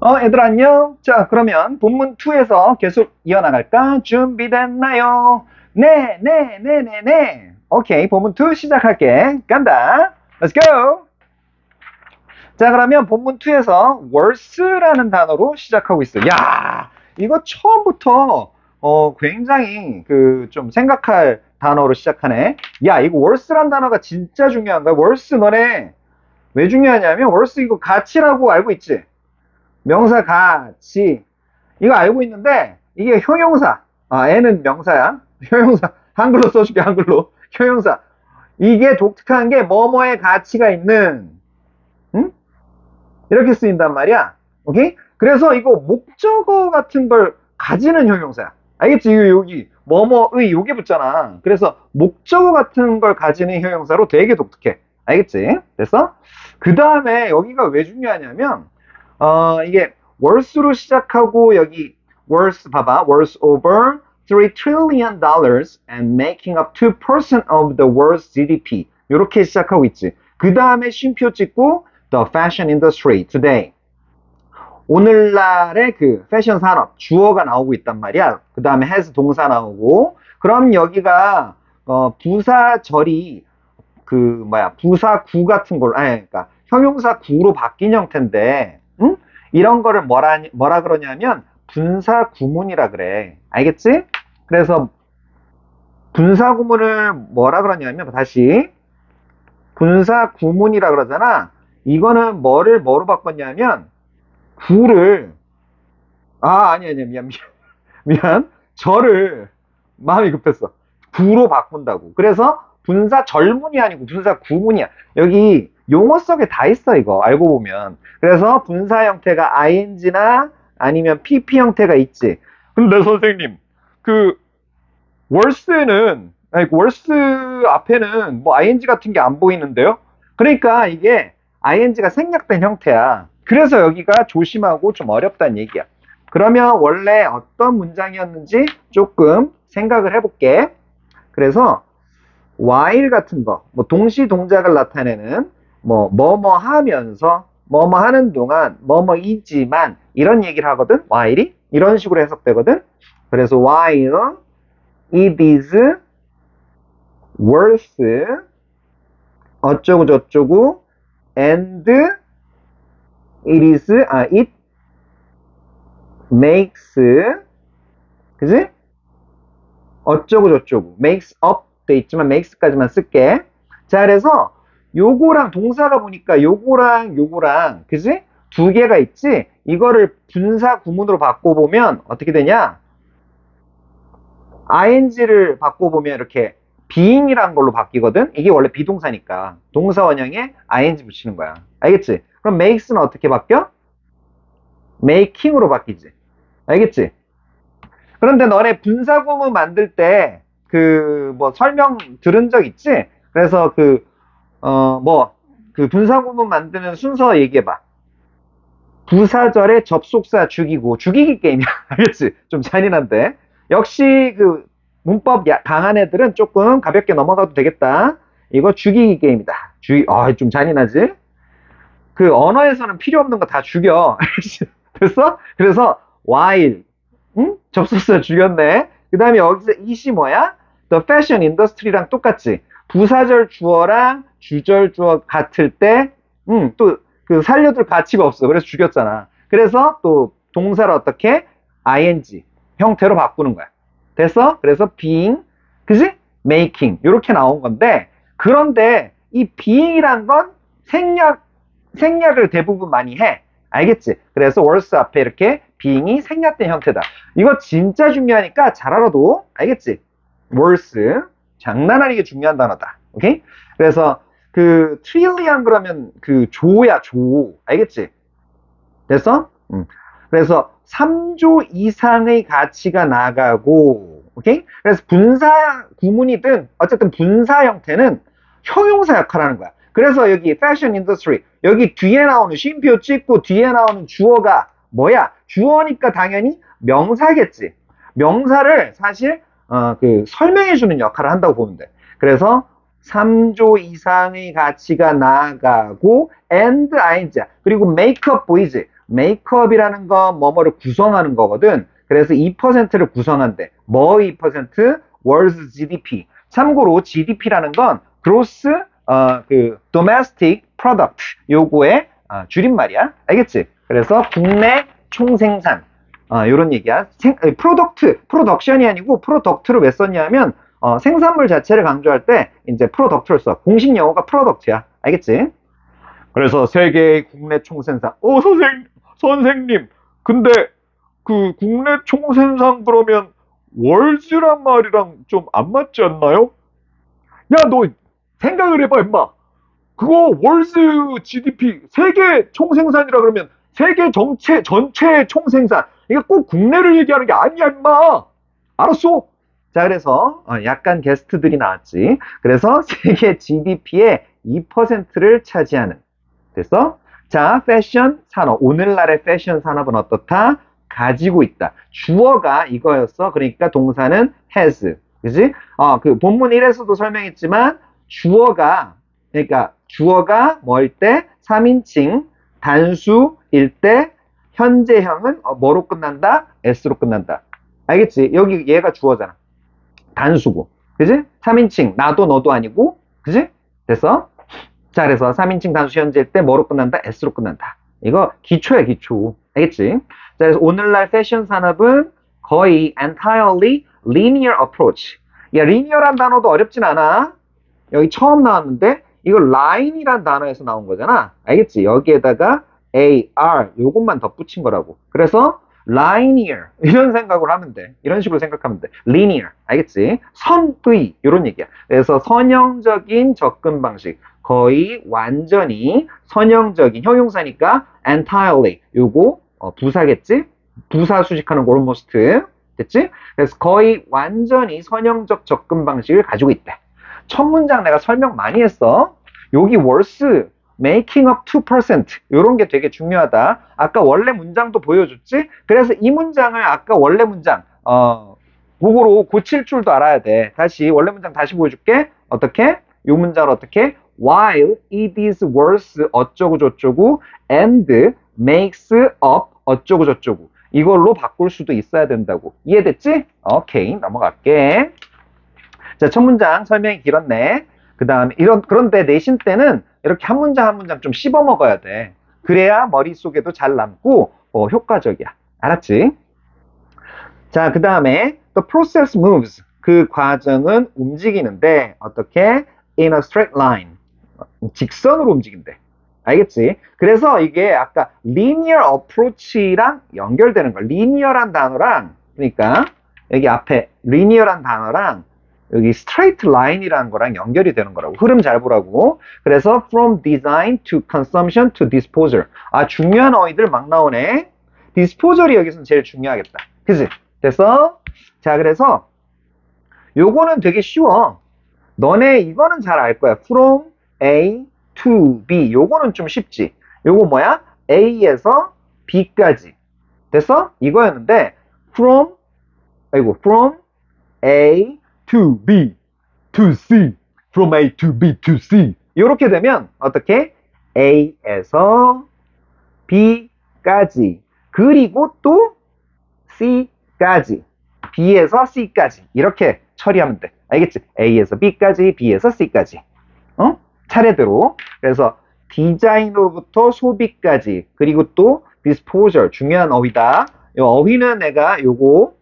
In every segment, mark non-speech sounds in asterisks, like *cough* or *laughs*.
어, 애들 안녕? 자, 그러면 본문 2에서 계속 이어나갈까? 준비됐나요? 네, 네, 네, 네, 네. 오케이, 본문 2 시작할게. 간다. Let's go! 자, 그러면 본문 2에서 worse라는 단어로 시작하고 있어요. 야, 이거 처음부터 어, 굉장히 그 좀 생각할 단어로 시작하네. 야, 이거 worse란 단어가 진짜 중요한 거야. worse 너네 왜 중요하냐면 worse 이거 가치라고 알고 있지? 명사 가치 이거 알고 있는데 이게 형용사. 아 애는 명사야. *laughs* 형용사. 한글로 써줄게 한글로. 형용사. 이게 독특한 게 뭐뭐의 가치가 있는 응? 이렇게 쓰인단 말이야. 오케이? 그래서 이거 목적어 같은 걸 가지는 형용사야. 알겠지? 이거 여기. 뭐뭐의 요게 붙잖아. 그래서 목적어 같은 걸 가지는 형용사로 되게 독특해. 알겠지? 됐어? 그 다음에 여기가 왜 중요하냐면 어, 이게 worth로 시작하고 여기 worth 봐봐. worth over 3 trillion dollars and making up 2% of the world's GDP. 이렇게 시작하고 있지. 그 다음에 쉼표 찍고 the fashion industry today. 오늘날의 그 패션 산업 주어가 나오고 있단 말이야. 그 다음에 has 동사 나오고 그럼 여기가 어, 부사절이 그 뭐야 부사구 같은 걸 아니 그러니까 형용사 구로 바뀐 형태인데 응? 이런 거를 뭐라 뭐라 그러냐면 분사 구문이라 그래. 알겠지? 그래서 분사 구문을 뭐라 그러냐면 다시 분사 구문이라 그러잖아. 이거는 뭐를 뭐로 바꿨냐면 구를 아 아니 아니 미안 미안 *laughs* 미안 저를 마음이 급했어. 구로 바꾼다고. 그래서 분사 절문이 아니고 분사 구문이야. 여기 용어 속에 다 있어 이거 알고 보면. 그래서 분사 형태가 ing나 아니면 pp 형태가 있지. 근데 선생님 그 worse는 아니 worse 앞에는 뭐 ing 같은 게 안 보이는데요. 그러니까 이게 ing가 생략된 형태야. 그래서 여기가 조심하고 좀 어렵다는 얘기야. 그러면 원래 어떤 문장이었는지 조금 생각을 해볼게. 그래서 while 같은 거, 뭐 동시 동작을 나타내는 뭐 뭐뭐 하면서 뭐뭐 하는 동안 뭐뭐이지만 이런 얘기를 하거든. while이 이런 식으로 해석되거든. 그래서 while it is worth 어쩌고 저쩌고 and it is 아 it makes 그지? 어쩌고 저쩌고 makes up 돼 있지만 makes까지만 쓸게. 자 그래서 요거랑 동사가 보니까 요거랑 요거랑 그지? 두 개가 있지? 이거를 분사 구문으로 바꿔보면 어떻게 되냐? ing를 바꿔보면 이렇게 being이라는 걸로 바뀌거든? 이게 원래 비동사니까 동사 원형에 ing 붙이는 거야. 알겠지? 그럼 makes는 어떻게 바뀌어? making으로 바뀌지. 알겠지? 그런데 너네 분사 구문 만들 때 그 뭐 설명 들은 적 있지? 그래서 그 어, 뭐, 그 분사구문 만드는 순서 얘기해봐. 부사절에 접속사 죽이고, 죽이기 게임이야. *laughs* 알겠지? 좀 잔인한데. 역시 그 문법 강한 애들은 조금 가볍게 넘어가도 되겠다. 이거 죽이기 게임이다. 죽이, 아, 좀 잔인하지? 그 언어에서는 필요 없는 거 다 죽여. *laughs* 됐어? 그래서 while, 응? 접속사 죽였네. 그 다음에 여기서 이시 뭐야? The fashion industry랑 똑같지? 부사절 주어랑 주절 주어 같을 때, 음, 또, 그 살려둘 가치가 없어. 그래서 죽였잖아. 그래서 또 동사를 어떻게? ing 형태로 바꾸는 거야. 됐어? 그래서 being, 그지? making. 이렇게 나온 건데, 그런데 이 being이란 건 생략, 생략을 대부분 많이 해. 알겠지? 그래서 worse 앞에 이렇게 being이 생략된 형태다. 이거 진짜 중요하니까 잘 알아도, 알겠지? worse. 장난 아니게 중요한 단어다. 오케이? 그래서 그 트릴리언 그러면 그 조야 조 알겠지? 됐어? 음. 그래서 3조 이상의 가치가 나가고 오케이? 그래서 분사 구문이든 어쨌든 분사 형태는 형용사 역할을 하는 거야. 그래서 여기 패션 인더스트리 여기 뒤에 나오는 쉼표 찍고 뒤에 나오는 주어가 뭐야? 주어니까 당연히 명사겠지. 명사를 사실 어, 그 설명해 주는 역할을 한다고 보면 돼. 그래서 3조 이상의 가치가 나가고 and ing 그리고 make up 보이지? 메이크업이라는 건 뭐뭐를 구성하는 거거든. 그래서 2%를 구성한대. 뭐 2%? World's GDP. 참고로 GDP라는 건 Gross 어, 그 Domestic Product 요거의 어, 줄임말이야. 알겠지? 그래서 국내 총생산 어, 요런 얘기야. 생, 프로덕트, 프로덕션이 아니고 프로덕트를 왜 썼냐면 어, 생산물 자체를 강조할 때 이제 프로덕트를 써. 공식 용어가 프로덕트야. 알겠지? 그래서 세계의 국내 총생산. 어, 선생, 선생님. 근데 그 국내 총생산 그러면 월즈란 말이랑 좀 안 맞지 않나요? 야, 너 생각을 해봐, 임마. 그거 월즈 GDP 세계 총생산이라 그러면 세계 정체 전체 총생산. 이게 꼭 국내를 얘기하는 게 아니야, 임마. 알았어? 자, 그래서 어, 약간 게스트들이 나왔지. 그래서 *laughs* 세계 GDP의 2%를 차지하는. 됐어? 자, 패션 산업. 오늘날의 패션 산업은 어떻다? 가지고 있다. 주어가 이거였어. 그러니까 동사는 has. 그지? 어, 그 본문 1에서도 설명했지만 주어가 그러니까 주어가 뭐일 때 3인칭 단수일 때 현재형은 어, 뭐로 끝난다? s로 끝난다. 알겠지? 여기 얘가 주어잖아. 단수고. 그지? 3인칭 나도 너도 아니고. 그지? 됐어? 자, 그래서 3인칭 단수 현재일 때 뭐로 끝난다? s로 끝난다. 이거 기초야, 기초. 알겠지? 자, 그래서 오늘날 패션 산업은 거의 entirely linear approach. 야, linear란 단어도 어렵진 않아. 여기 처음 나왔는데 이거 line이란 단어에서 나온 거잖아. 알겠지? 여기에다가 a, r 요것만 덧붙인 거라고. 그래서 linear 이런 생각을 하면 돼. 이런 식으로 생각하면 돼. linear 알겠지? 선의 이런 얘기야. 그래서 선형적인 접근 방식 거의 완전히 선형적인 형용사니까 entirely 요거 어, 부사겠지? 부사 수식하는 거 almost 됐지? 그래서 거의 완전히 선형적 접근 방식을 가지고 있대. 첫 문장 내가 설명 많이 했어. 여기 worse making up 2% 이런 게 되게 중요하다. 아까 원래 문장도 보여줬지? 그래서 이 문장을 아까 원래 문장 어 그거로 고칠 줄도 알아야 돼. 다시 원래 문장 다시 보여줄게. 어떻게? 이 문장을 어떻게? While it is worse 어쩌고 저쩌고 and makes up 어쩌고 저쩌고 이걸로 바꿀 수도 있어야 된다고. 이해됐지? 오케이 넘어갈게. 자, 첫 문장 설명이 길었네. 그 다음에 이런 그런데 내신 때는 이렇게 한 문장 한 문장 좀 씹어 먹어야 돼. 그래야 머릿속에도 잘 남고 어, 효과적이야. 알았지? 자, 그 다음에 the process moves. 그 과정은 움직이는데 어떻게? in a straight line. 직선으로 움직인대. 알겠지? 그래서 이게 아까 linear approach랑 연결되는 거야. linear란 단어랑 그러니까 여기 앞에 linear란 단어랑 여기 straight line이라는 거랑 연결이 되는 거라고. 흐름 잘 보라고. 그래서 from design to consumption to disposal. 아, 중요한 어휘들 막 나오네. disposal이 여기서는 제일 중요하겠다. 그지? 됐어? 자, 그래서 요거는 되게 쉬워. 너네 이거는 잘 알 거야. from A to B. 요거는 좀 쉽지. 요거 뭐야? A에서 B까지. 됐어? 이거였는데 from 아이고 from A to B, to C, from A to B to C. 이렇게 되면 어떻게? A에서 B까지 그리고 또 C까지 B에서 C까지 이렇게 처리하면 돼. 알겠지? A에서 B까지, B에서 C까지. 어? 차례대로. 그래서 디자인으로부터 소비까지 그리고 또 disposal 중요한 어휘다. 이 어휘는 내가 요거 응?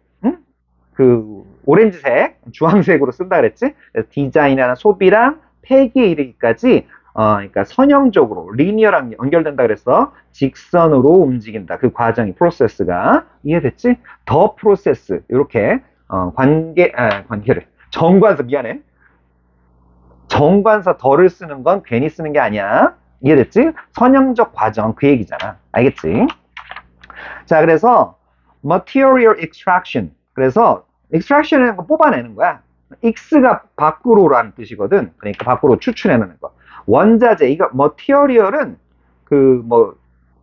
그 오렌지색, 주황색으로 쓴다 그랬지? 디자인이나 소비랑 폐기에 이르기까지 어, 그러니까 선형적으로 리니어랑 연결된다 그래서 직선으로 움직인다. 그 과정이 프로세스가 이해됐지? 더 프로세스 이렇게 어, 관계 아, 관계를 정관사 미안해. 정관사 더를 쓰는 건 괜히 쓰는 게 아니야. 이해됐지? 선형적 과정 그 얘기잖아. 알겠지? 자, 그래서 material extraction. 그래서 extraction이라는 거 뽑아내는 거야. x가 밖으로라는 뜻이거든. 그러니까 밖으로 추출해내는 거. 원자재, 이거 material은 그 뭐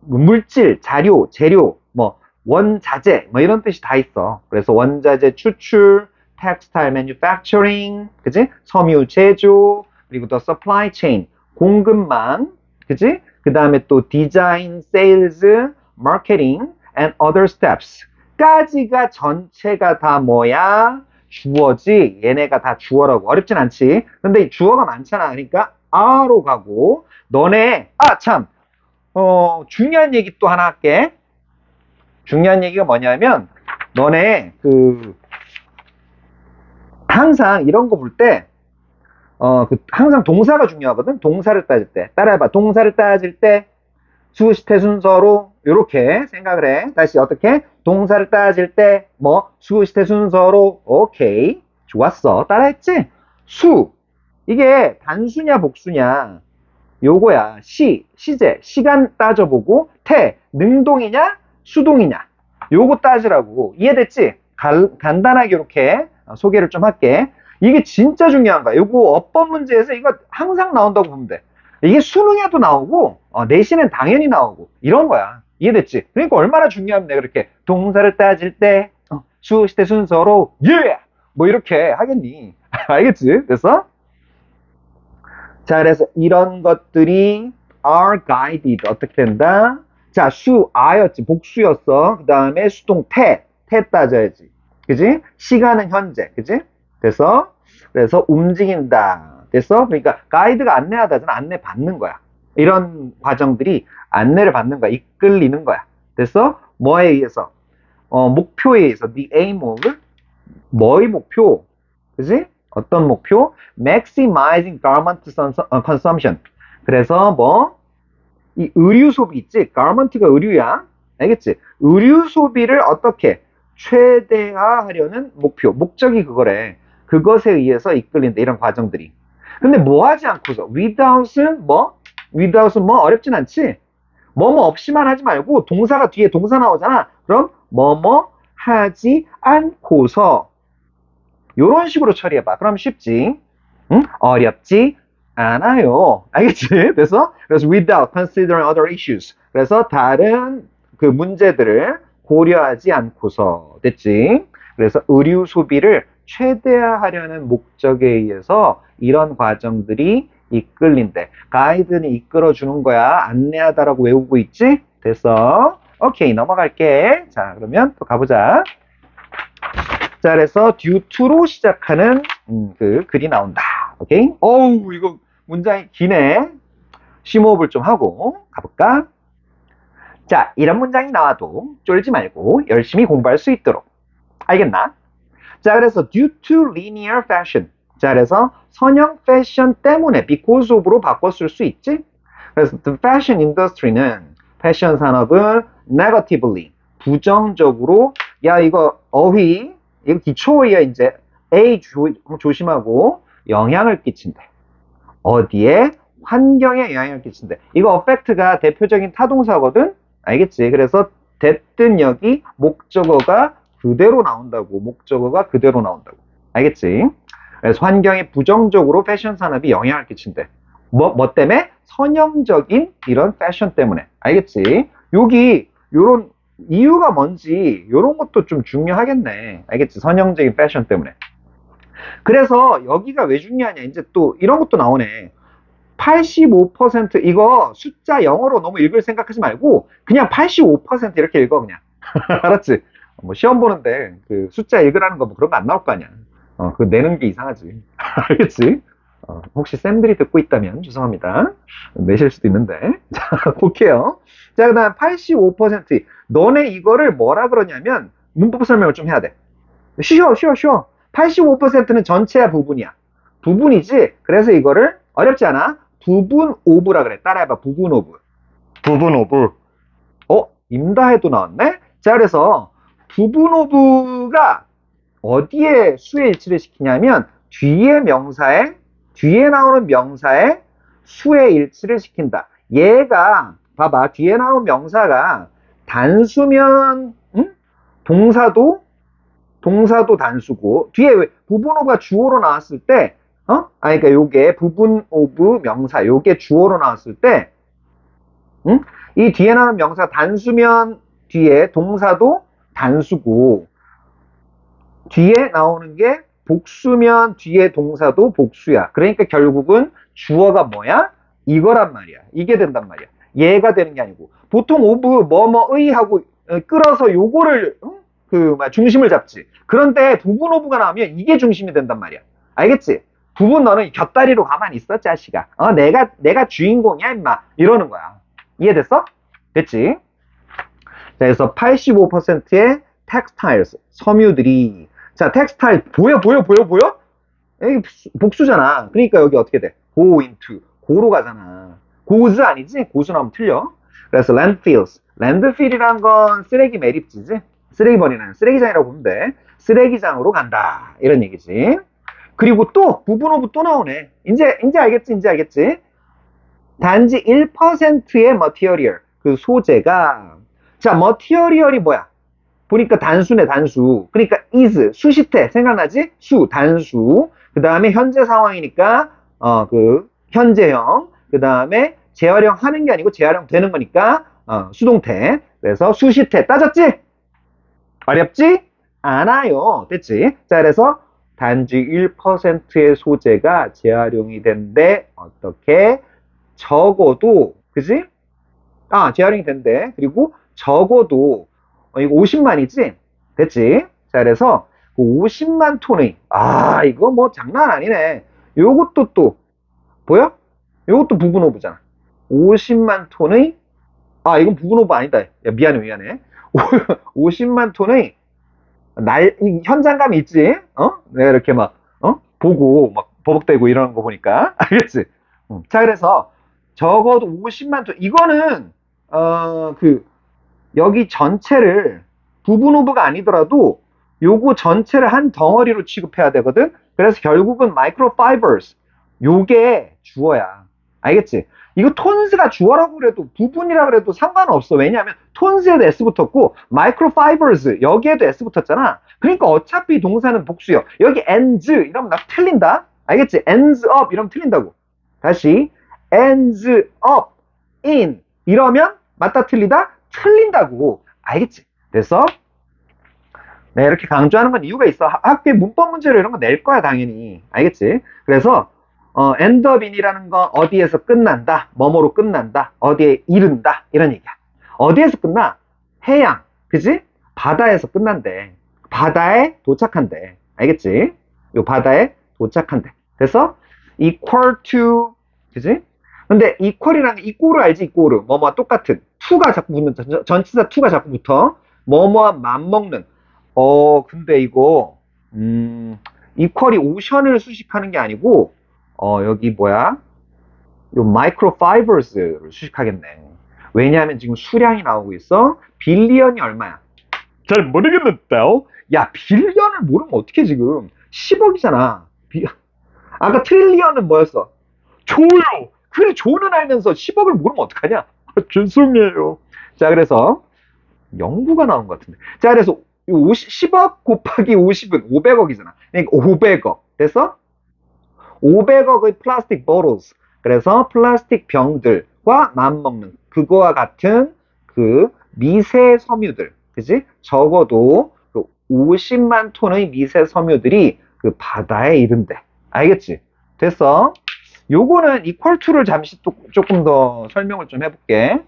물질, 자료, 재료, 뭐 원자재, 뭐 이런 뜻이 다 있어. 그래서 원자재 추출, textile manufacturing, 그지? 섬유 제조, 그리고 또 supply chain, 공급망, 그지? 그 다음에 또 디자인, 세일즈, marketing and other steps. 까지가 전체가 다 뭐야? 주어지. 얘네가 다 주어라고. 어렵진 않지. 근데 이 주어가 많잖아. 그러니까 are로 가고 너네 아 참. 어, 중요한 얘기 또 하나 할게. 중요한 얘기가 뭐냐면 너네 그 항상 이런 거 볼 때 어, 그 항상 동사가 중요하거든. 동사를 따질 때. 따라해봐. 동사를 따질 때 수시태 순서로 이렇게 생각을 해. 다시 어떻게? 동사를 따질 때 뭐 수시태 순서로 오케이. 좋았어. 따라했지? 수. 이게 단수냐 복수냐. 요거야. 시, 시제, 시간 따져보고 태, 능동이냐, 수동이냐. 요거 따지라고. 이해됐지? 갈- 간단하게 이렇게 소개를 좀 할게. 이게 진짜 중요한 거야. 요거 어법 문제에서 이거 항상 나온다고 보면 돼. 이게 수능에도 나오고, 어, 내신엔 당연히 나오고, 이런 거야. 이해됐지? 그러니까 얼마나 중요하면 내가 그렇게 동사를 따질 때, 어, 수, 시대 순서로, 예! 뭐 이렇게 하겠니? *laughs* 알겠지? 됐어? 자, 그래서 이런 것들이 are guided. 어떻게 된다? 자, 수, 아였지. 복수였어. 그 다음에 수동 태, 태 따져야지. 그지? 시간은 현재. 그지? 됐어? 그래서 움직인다. 됐어? 그러니까 가이드가 안내하다잖아. 안내 받는 거야. 이런 과정들이 안내를 받는 거야. 이끌리는 거야. 됐어? 뭐에 의해서? 어, 목표에 의해서. the aim of 뭐의 목표? 그지? 어떤 목표? maximizing garment 어, consumption. 그래서 뭐? 이 의류 소비 있지? garment가 의류야. 알겠지? 의류 소비를 어떻게 최대화하려는 목표, 목적이 그거래. 그것에 의해서 이끌린다. 이런 과정들이. 근데 뭐 하지 않고서 without은 뭐? without은 뭐 어렵진 않지? 뭐뭐 없이만 하지 말고 동사가 뒤에 동사 나오잖아. 그럼 뭐뭐 하지 않고서 요런 식으로 처리해봐. 그럼 쉽지. 응? 어렵지 않아요. 알겠지? 그래서 그래서 without considering other issues. 그래서 다른 그 문제들을 고려하지 않고서 됐지? 그래서 의류 소비를 최대화하려는 목적에 의해서 이런 과정들이 이끌린대. 가이드는 이끌어 주는 거야. 안내하다라고 외우고 있지? 됐어. 오케이, 넘어갈게. 자, 그러면 또 가보자. 자, 그래서 due to로 시작하는 음, 그 글이 나온다. 오케이? 어우, 이거 문장이 기네. 심호흡을 좀 하고 가볼까? 자, 이런 문장이 나와도 쫄지 말고 열심히 공부할 수 있도록. 알겠나? 자, 그래서 due to linear fashion. 자, 그래서 선형 패션 때문에 because of로 바꿨을 수 있지? 그래서 the fashion industry는 패션 산업은 negatively 부정적으로 야 이거 어휘 이거 기초어휘야 이제 A 조, 조심하고 영향을 끼친대. 어디에? 환경에 영향을 끼친대. 이거 affect가 대표적인 타동사거든? 알겠지? 그래서 됐든 여기 목적어가 그대로 나온다고. 목적어가 그대로 나온다고. 알겠지? 그래서 환경에 부정적으로 패션 산업이 영향을 끼친대. 뭐, 뭐 때문에? 선형적인 이런 패션 때문에. 알겠지? 여기, 요런 이유가 뭔지, 요런 것도 좀 중요하겠네. 알겠지? 선형적인 패션 때문에. 그래서 여기가 왜 중요하냐. 이제 또 이런 것도 나오네. 85% 이거 숫자 영어로 너무 읽을 생각하지 말고 그냥 85% 이렇게 읽어 그냥 *laughs* 알았지? 뭐 시험 보는데 그 숫자 읽으라는 거 뭐 그런 거 안 나올 거 아니야 어, 그거 내는 게 이상하지. *laughs* 알겠지? 어, 혹시 쌤들이 듣고 있다면 죄송합니다. 내실 수도 있는데. *laughs* 자 볼게요. 자 그 다음 85% 너네 이거를 뭐라 그러냐면 문법 설명을 좀 해야 돼. 쉬워 쉬워 쉬워. 85%는 전체야 부분이야. 부분이지? 그래서 이거를 어렵지 않아? 부분 오브라 그래. 따라해봐. 부분 오브. 부분 오브. 어? 임다해도 나왔네? 자 그래서 부분 오브가 어디에 수의 일치를 시키냐면 뒤에 명사에 뒤에 나오는 명사에 수의 일치를 시킨다 얘가 봐봐 뒤에 나오는 명사가 단수면 응? 동사도 동사도 단수고 뒤에 왜 부분 오브가 주어로 나왔을 때 어? 아니 그러니까 요게 부분 오브 명사 요게 주어로 나왔을 때 응? 이 뒤에 나오는 명사 단수면 뒤에 동사도 단수고 뒤에 나오는 게 복수면 뒤에 동사도 복수야. 그러니까 결국은 주어가 뭐야? 이거란 말이야. 이게 된단 말이야. 얘가 되는 게 아니고 보통 오브 뭐뭐의 하고 어, 끌어서 요거를 어? 그막 중심을 잡지. 그런데 부분 오브가 나오면 이게 중심이 된단 말이야. 알겠지? 부분 너는 곁다리로 가만히 있어, 자식아. 어, 내가 내가 주인공이야, 임마. 이러는 거야. 이해됐어? 됐지? 자, 그래서 85%의 텍스타일스, 섬유들이 자, 텍스타일 보여 보여 보여 보여? 여기 복수잖아. 그러니까 여기 어떻게 돼? go into 고로 가잖아. goes 아니지? 고수 나오면 틀려. 그래서 landfills. landfill이란 건 쓰레기 매립지지. 쓰레기 버리는 쓰레기장이라고 보면 돼. 쓰레기장으로 간다. 이런 얘기지. 그리고 또 부분 오브 또 나오네. 이제 이제 알겠지? 이제 알겠지? 단지 1%의 material 그 소재가 자, material이 뭐야? 보니까 단수네, 단수. 그러니까 is, 수시태, 생각나지? 수, 단수. 그 다음에 현재 상황이니까, 어, 그, 현재형. 그 다음에 재활용 하는 게 아니고 재활용 되는 거니까, 어, 수동태. 그래서 수시태. 따졌지? 어렵지? 않아요. 됐지? 자, 그래서 단지 1%의 소재가 재활용이 된대. 어떻게? 적어도, 그지? 아, 재활용이 된대. 그리고 적어도 어, 이거 50만이지? 됐지? 자, 그래서 그 50만 톤의 아, 이거 뭐 장난 아니네. 요것도 또 보여? 요것도 부분 오브잖아. 50만 톤의 아, 이건 부분 오브 아니다. 야, 미안해, 미안해. *laughs* 50만 톤의 날이 현장감이 있지? 어? 내가 이렇게 막 어? 보고 막 버벅대고 이러는 거 보니까 *laughs* 알겠지? 음. 자, 그래서 적어도 50만 톤 이거는 어, 그 여기 전체를 부분 오브가 아니더라도 요거 전체를 한 덩어리로 취급해야 되거든. 그래서 결국은 마이크로 파이버스 요게 주어야. 알겠지? 이거 톤스가 주어라고 그래도 부분이라 그래도 상관없어. 왜냐하면 톤스에도 S 붙었고 마이크로 파이버스 여기에도 S 붙었잖아. 그러니까 어차피 동사는 복수요. 여기 ends 이러면 나 틀린다. 알겠지? ends up 이러면 틀린다고. 다시 ends up in 이러면 맞다 틀리다 틀린다고 알겠지? 그래서 네, 이렇게 강조하는 건 이유가 있어. 하- 학교에 문법 문제로 이런 거 낼 거야, 당연히. 알겠지? 그래서, 어, end up in이라는 건 어디에서 끝난다, 뭐뭐로 끝난다, 어디에 이른다, 이런 얘기야. 어디에서 끝나? 해양, 그지? 바다에서 끝난대. 바다에 도착한대. 알겠지? 요 바다에 도착한대. 그래서, equal to, 그지? 근데 게 equal을 알지, equal. 뭐뭐와 똑같은. to가 자꾸 붙는, 전- 전치사 to가 자꾸 붙어. 뭐뭐와 맞먹는. 어, 근데 이거, 음, 이퀄이 오션을 수식하는 게 아니고, 어, 여기 뭐야? 요 마이크로 파이버스를 수식하겠네. 왜냐하면 지금 수량이 나오고 있어. 빌리언이 얼마야? 잘 모르겠는데요. 야, 빌리언을 모르면 어떻게 지금? 10억이잖아. 아까 트릴리언은 뭐였어? 조요. 그래, 조는 알면서 10억을 모르면 어떡하냐? 아, *laughs* 죄송해요. 자, 그래서, 영구가 나온 것 같은데. 자, 그래서 50, 10억 곱하기 50은 500억이잖아. 그러니까 500억. 그래서 500억의 플라스틱 bottles. 그래서 플라스틱 병들과 맞먹는 그거와 같은 그 미세 섬유들. 그지? 적어도 그 50만 톤의 미세 섬유들이 그 바다에 이른대. 알겠지? 됐어? 요거는 equal to를 잠시 또 조금 더 설명을 좀 해볼게.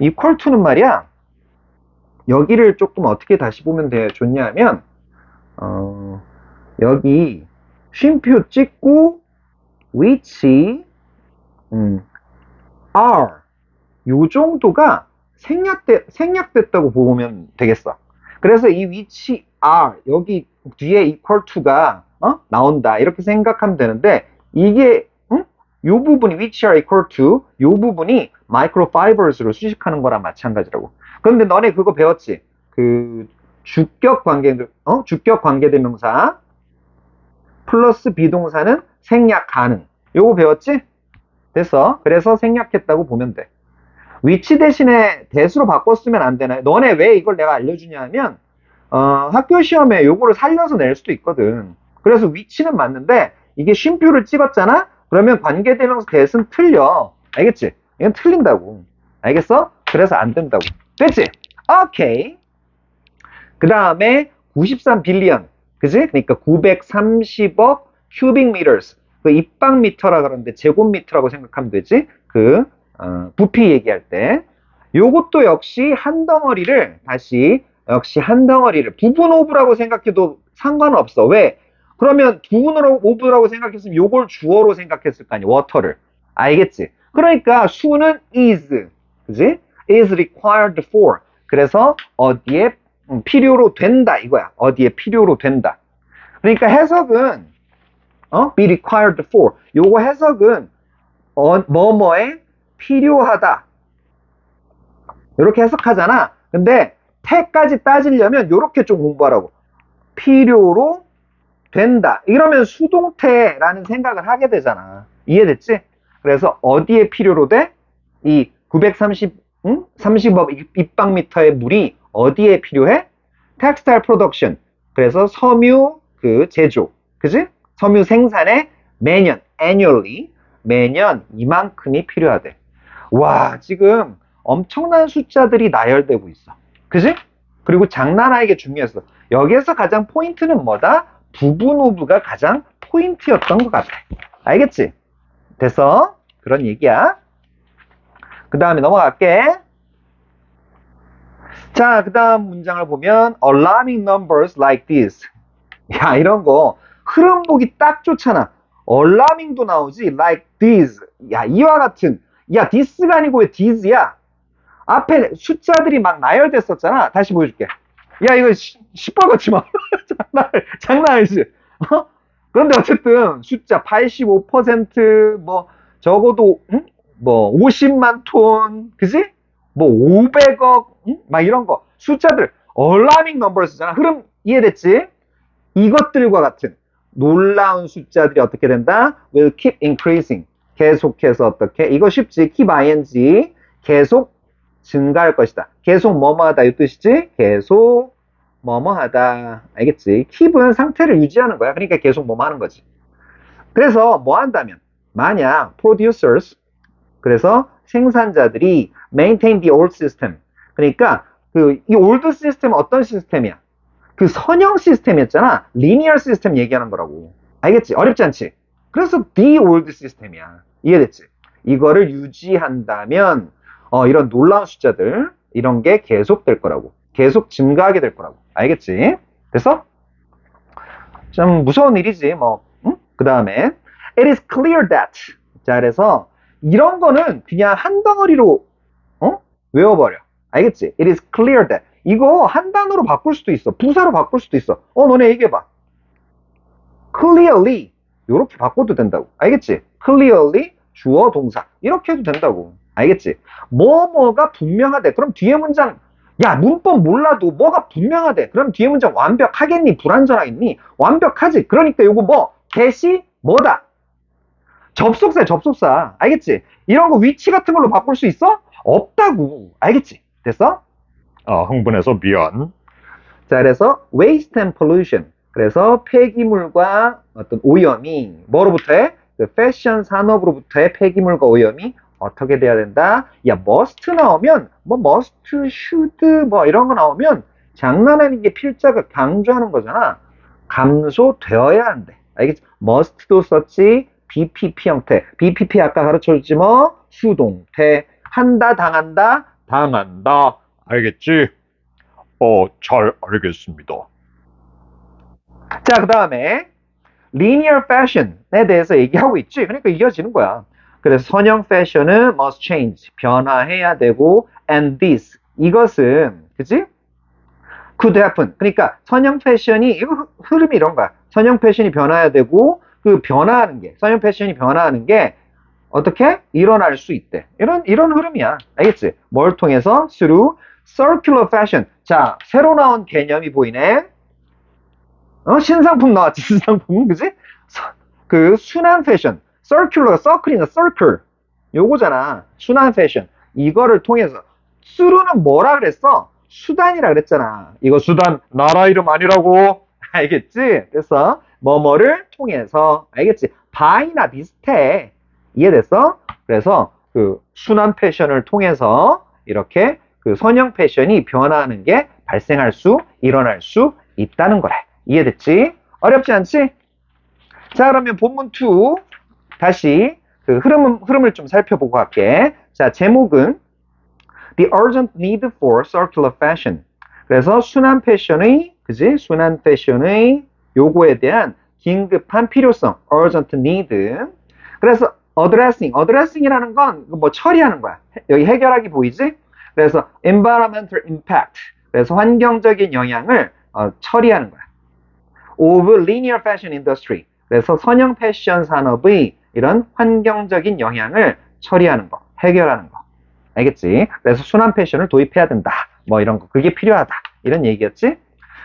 equal to는 말이야. 여기를 조금 어떻게 다시 보면 돼, 좋냐면, 어, 여기 쉼표 찍고, which, 음, are. 요 정도가 생략돼, 생략됐다고 보면 되겠어. 그래서 이 which are, 여기 뒤에 equal to가, 어? 나온다. 이렇게 생각하면 되는데, 이게, 응? 요 부분이 which are equal to, 요 부분이 microfibers로 수식하는 거랑 마찬가지라고. 그런데 너네 그거 배웠지? 그 주격 관계 어? 주격 관계대명사 플러스 비동사는 생략 가능. 요거 배웠지? 됐어. 그래서 생략했다고 보면 돼. 위치 대신에 대수로 바꿨으면 안 되나요? 너네 왜 이걸 내가 알려주냐면 어, 학교 시험에 요거를 살려서 낼 수도 있거든. 그래서 위치는 맞는데 이게 쉼표를 찍었잖아? 그러면 관계대명사 대수는 틀려. 알겠지? 이건 틀린다고. 알겠어? 그래서 안 된다고. 됐지? 오케이. 그 다음에 93 빌리언. 그지? 그러니까 930억 큐빅 미터스. 그 입방 미터라 그러는데 제곱 미터라고 생각하면 되지? 그 어, 부피 얘기할 때 요것도 역시 한 덩어리를 다시 역시 한 덩어리를 부분 오브라고 생각해도 상관없어. 왜? 그러면 부분 오브라고 생각했으면 요걸 주어로 생각했을 거 아니야. 워터를. 알겠지? 그러니까 수는 is. 그지? is required for. 그래서 어디에 음, 필요로 된다 이거야. 어디에 필요로 된다. 그러니까 해석은 어? be required for. 요거 해석은 어, 뭐뭐에 필요하다. 이렇게 해석하잖아. 근데 태까지 따지려면 이렇게 좀 공부하라고. 필요로 된다. 이러면 수동태라는 생각을 하게 되잖아. 이해됐지? 그래서 어디에 필요로 돼? 이 930, 응? 30억 입방미터의 물이 어디에 필요해? 텍스타일 프로덕션. 그래서 섬유 그 제조. 그지? 섬유 생산에 매년, annually, 매년 이만큼이 필요하대. 와, 지금 엄청난 숫자들이 나열되고 있어. 그지? 그리고 장난 아니게 중요했어. 여기에서 가장 포인트는 뭐다? 부분 오브가 가장 포인트였던 것 같아. 알겠지? 됐어? 그런 얘기야. 그 다음에 넘어갈게. 자, 그 다음 문장을 보면 alarming numbers like this. 야, 이런 거 흐름 보기 딱 좋잖아. alarming도 나오지 like this. 야, 이와 같은. 야, this가 아니고 왜 this야? 앞에 숫자들이 막 나열됐었잖아. 다시 보여줄게. 야, 이거 시, 시뻘겋지 마. *laughs* 장난, 장난 아니지. 어? 그런데 어쨌든 숫자 85%, 뭐, 적어도, 응? 뭐, 50만 톤, 그지? 뭐, 500억, 응? 막 이런 거. 숫자들, alarming numbers잖아. 흐름 이해됐지? 이것들과 같은 놀라운 숫자들이 어떻게 된다? will keep increasing. 계속해서 어떻게? 이거 쉽지? keep ing. 계속 증가할 것이다. 계속 뭐뭐 하다 이 뜻이지? 계속 뭐뭐 하다. 알겠지? keep은 상태를 유지하는 거야. 그러니까 계속 뭐뭐 하는 거지. 그래서 뭐 한다면 만약 producers 그래서 생산자들이 maintain the old system 그러니까 그 이 old 시스템은 어떤 시스템이야? 그 선형 시스템이었잖아. linear 시스템 얘기하는 거라고. 알겠지? 어렵지 않지? 그래서 the old 시스템이야. 이해됐지? 이거를 유지한다면 어, 이런 놀라운 숫자들 이런 게 계속 될 거라고. 계속 증가하게 될 거라고. 알겠지? 됐어? 좀 무서운 일이지. 뭐. 응? 그 다음에 it is clear that. 자, 그래서 이런 거는 그냥 한 덩어리로 어? 외워버려. 알겠지? It is clear that. 이거 한 단어로 바꿀 수도 있어. 부사로 바꿀 수도 있어. 어, 너네 얘기해봐. clearly. 이렇게 바꿔도 된다고. 알겠지? clearly 주어 동사. 이렇게 해도 된다고. 알겠지? 뭐뭐가 분명하대. 그럼 뒤에 문장 야 문법 몰라도 뭐가 분명하대. 그럼 뒤에 문장 완벽하겠니? 불완전하겠니? 완벽하지. 그러니까 요거 뭐 개시 뭐다. 접속사 접속사. 알겠지? 이런 거 위치 같은 걸로 바꿀 수 있어? 없다고. 알겠지? 됐어? 아, 흥분해서 미안. 자, 그래서 waste and pollution. 그래서 폐기물과 어떤 오염이 뭐로부터 해? 그 패션 산업으로부터의 폐기물과 오염이 어떻게 돼야 된다? 야, must 나오면 뭐 must, should 뭐 이런 거 나오면 장난 아니게 필자가 강조하는 거잖아. 감소되어야 한대. 알겠지? must도 썼지. BPP 형태. BPP 아까 가르쳐줬지 뭐 수동태. 한다, 당한다. 당한다. 알겠지? 어, 잘 알겠습니다. 자, 그 다음에 linear fashion에 대해서 얘기하고 있지. 그러니까 이어지는 거야. 그래서 선형 패션은 must change, 변화해야 되고, and this, 이것은, 그지? could happen. 그러니까 선형 패션이, 이거 흐- 흐름이 이런 거야. 선형 패션이 변화해야 되고, 그 변화하는 게, 선형 패션이 변화하는 게, 어떻게? 일어날 수 있대. 이런, 이런 흐름이야. 알겠지? 뭘 통해서? through circular fashion. 자, 새로 나온 개념이 보이네. 어, 신상품 나왔지, *laughs* 신상품. 그지? 서- 그 순환 패션. Circular, circle이나 circle. 요거잖아. 순환 패션. 이거를 통해서. 수루는 뭐라 그랬어? 수단이라 그랬잖아. 이거 수단, 나라 이름 아니라고. 알겠지? 그래서 뭐뭐를 통해서. 알겠지? by나 비슷해. 이해됐어? 그래서 그 순환 패션을 통해서 이렇게 그 선형 패션이 변화하는 게 발생할 수, 일어날 수 있다는 거래. 이해됐지? 어렵지 않지? 자, 그러면 본문 2 다시 그 흐름, 흐름을 좀 살펴보고 갈게. 자, 제목은 The Urgent Need for Circular Fashion. 그래서 순환 패션의, 그지? 순환 패션의 요구에 대한 긴급한 필요성, urgent need. 그래서 addressing, addressing이라는 건 뭐 처리하는 거야. 여기 해결하기 보이지? 그래서 environmental impact. 그래서 환경적인 영향을 어, 처리하는 거야. of linear fashion industry. 그래서 선형 패션 산업의 이런 환경적인 영향을 처리하는 거, 해결하는 거. 알겠지? 그래서 순환 패션을 도입해야 된다. 뭐 이런 거. 그게 필요하다. 이런 얘기였지?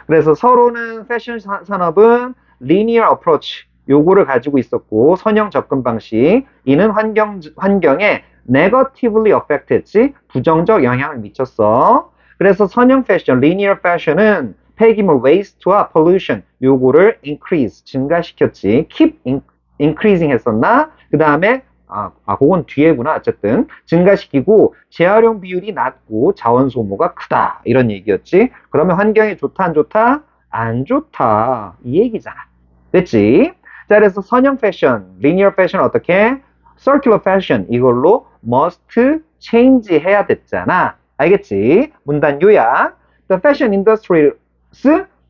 그래서 서로는 패션 사- 산업은 linear approach 요거를 가지고 있었고 선형 접근 방식 이는 환경 환경에 negatively affect 했지 부정적 영향을 미쳤어. 그래서 선형 패션 linear fashion은 폐기물 waste와 pollution 요거를 increase 증가시켰지. keep increasing 했었나? 그 다음에 아, 아, 그건 뒤에구나. 어쨌든 증가시키고 재활용 비율이 낮고 자원 소모가 크다. 이런 얘기였지. 그러면 환경에 좋다 안 좋다? 안 좋다. 이 얘기잖아. 됐지? 자, 그래서 선형 패션, linear 패션 어떻게? circular fashion 이걸로 must change 해야 됐잖아. 알겠지? 문단 요약. The fashion industry's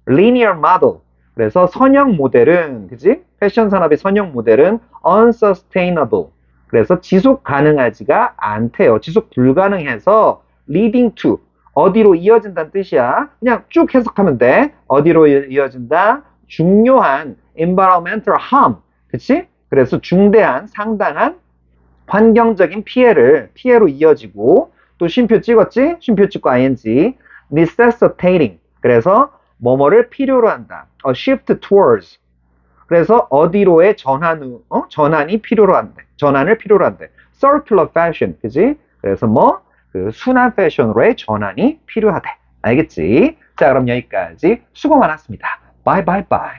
linear model. 그래서 선형 모델은, 그지? 패션 산업의 선형 모델은 unsustainable. 그래서 지속 가능하지가 않대요. 지속 불가능해서 leading to 어디로 이어진다는 뜻이야. 그냥 쭉 해석하면 돼. 어디로 이- 이어진다? 중요한 environmental harm. 그치? 그래서 중대한 상당한 환경적인 피해를 피해로 이어지고 또 쉼표 찍었지? 쉼표 찍고 ing necessitating. 그래서 뭐뭐를 필요로 한다. A shift towards. 그래서 어디로의 전환, 후- 어? 전환이 필요로 한대. 전환을 필요로 한대. circular fashion. 그지? 그래서 뭐, 그 순환 패션으로의 전환이 필요하대. 알겠지? 자, 그럼 여기까지 수고 많았습니다. 바이 바이 바이.